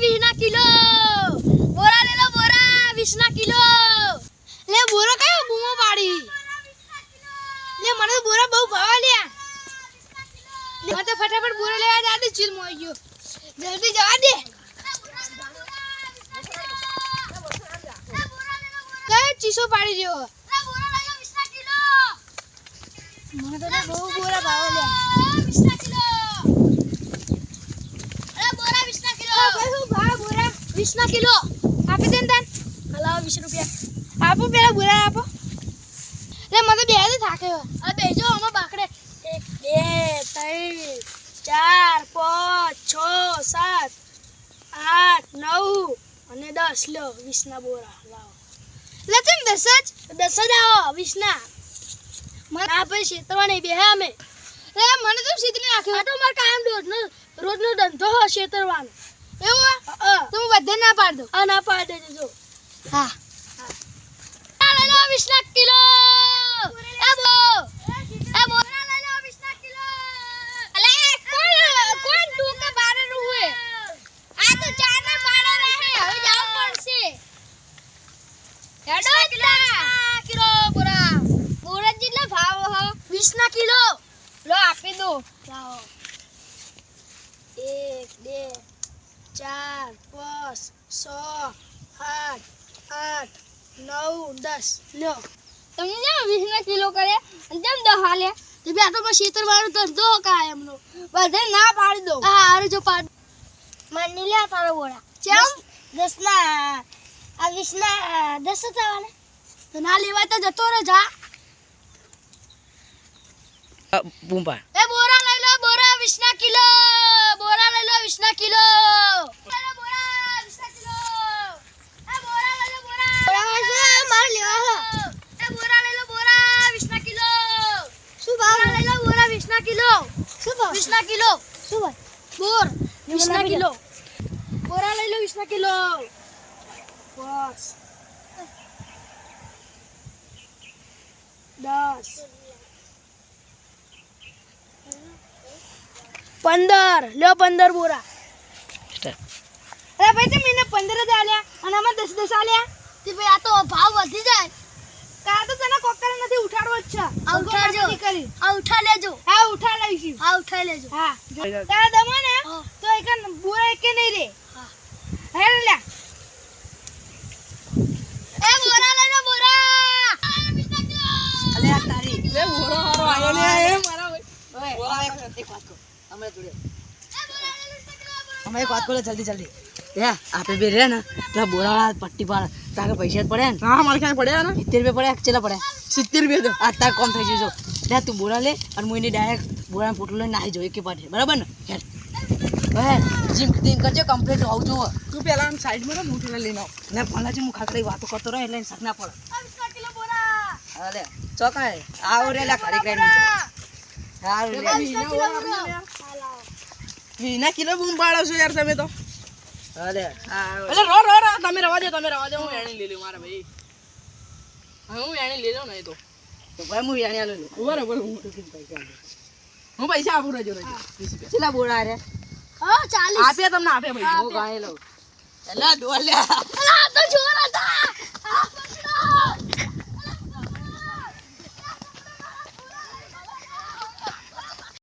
વીસના kilo. બોરા લેલો બોરા, વીસના kilo. લે, બોરો કયો બૂમો પાડી? લે, મને તો બોરા બહુ ભાવા લ્યા મને તો ફટાફટ બોરો લેવા જા દે ચીલ મોઈ ગયો. જલ્દી જવા દે. કયો ચીસો પાડી રહ્યો મને તો લે બહુ બોરા ભાવા લ્યા વીસના કિલો. આપી દે ને તાન. હલાવો વીસ રૂપિયા. આપો પેલા બોરા આપો. લે, મને બે જ થાકે હવે. બેજો આમાં બાકડે. એક, બે, ત્રણ, ચાર, પાંચ, છ, સાત, આઠ, નવ અને દસ. લો વીસના બોરા. લાવો લે તેમ દસ જ? દસ જ આવો, વીસના. મને આપે છે નહીં બે અમે. લે, મને તો સીધી નાખ્યો. આ તો મારે કાયમ રોજનો રોજનો ધંધો હો શેતરવાનો. એવું? હા. બધે ના પાડ દઉં. હા ના પાડ દેજો જો. હા. લઈ લો વીસના કિલો. એ બો એ બો લઈ લો વીસના કિલો. અલે કોણ કોણ તું કે બારે રૂવે આ તો ચાર ને બારે રહે. હવે જાવ પડશે. હેડો એટલા કિલો. બોરા બોરા જેટલા ભાવ હો. વીસ ના કિલો. લો આપી દો લાવો એક બે ચાર પાંચ છ આઠ આઠ નવ દસ. લ્યો. તમને જેમ વીસ ના કિલો કરે અને જેમ દો હાલે. તે બે આ તો પછી શેતર વાળું ધંધો કાયમનો. બધે ના પાડી દો હા હારું જો પાડ. માની લે તારો બોડા ચમ? દસ ના આ વીસ ના દસ થવાના તો ના લેવાય તો જતો રહે જા બૂમપા એ બોરા લઈ લો બોરા વીસ ના કિલો બોરા લઈ લો વીસ ના કિલો લઈ લો બોરા વીસ ના કિલો એ બોરા લઈ લો બોરા માર લેવા એ બોરા લઈ લો બોરા વીસ ના કિલો શું ભાવ લઈ લો બોરા વીસ ના કિલો શું ભાવ વીસ ના કિલો શું ભાવ બોર વીસ ના કિલો બોરા લઈ લો વીસ ના કિલો બસ દસ પંદર લ્યો પંદર બોરા અરે ભાઈ તમે એને પંદર જ આલ્યા અને આમાં દસ દસ આલ્યા તે ભાઈ આ તો ભાવ વધી જાય કા તો તને કોકર નથી ઉઠાડવો જ છે આ ઉઠાડજો કરી આ ઉઠા લેજો. હા ઉઠા લઈશું. હા ઉઠાઈ લેજો. હા. તારા દમો ને તો એક બોરા એક નહીં રે? હે. લે. એ બોરા લઈને બોરા. અલે આ તારી. લે બોરો હારો આયો લે એ મારા ભાઈ બોલા એક એક વાત કહો અમે જોડે અમે એક વાત કરો જલ્દી જલ્દી. આપે બે રે ને પેલા બોરાવાળા પટ્ટી પાડ તારે પૈસા પડે પડ્યા ને? હા મારે ક્યાં પડ્યા ને? સિત્તેર રૂપિયા પડ્યા ચેલા પડ્યા. સિત્તેર રૂપિયા તો? આ તાર કોમ થઈ જજો. ત્યાં તું બોરા લે અને હું એને ડાયરેક્ટ બોરાને પોટલો લઈને નાહી જોઈ કે પાટે બરાબર ને? હેડ હવે જીમ ક્લીન કરજો કમ્પ્લીટ હોવું જોવો તું પેલા આમ સાઈડમાં ને મૂઠીને લઈને આવ. ને ભલાજી હું ખાખરી વાતો કરતો રહે એટલે શક ના પડે. કિલો બોરા અરે ચોકાય. આવો રે લા ઘરે ગ્રાઇન્ડ યાર. વીના કિલો બૂમ પાડો છો યાર તમે તો. અરે. રો રો રો તમે રવા દો તમે રવા દો હું એણી લઈ લઉં મારા ભાઈ. હા હું એણી લઈ લઉં ને તો. તો ભાઈ હું એણી આલો લઉં. ઊભા રહો, ઊભા રહો, હું હું પૈસા આપું રજો રજો. વીસ રૂપિયા. રે? હા ચાલીસ. આપ્યા તમને આપ્યા ભાઈ. હું ગાય લઉં. એલા ડોલ્યા. લે આ તો જોર હતા.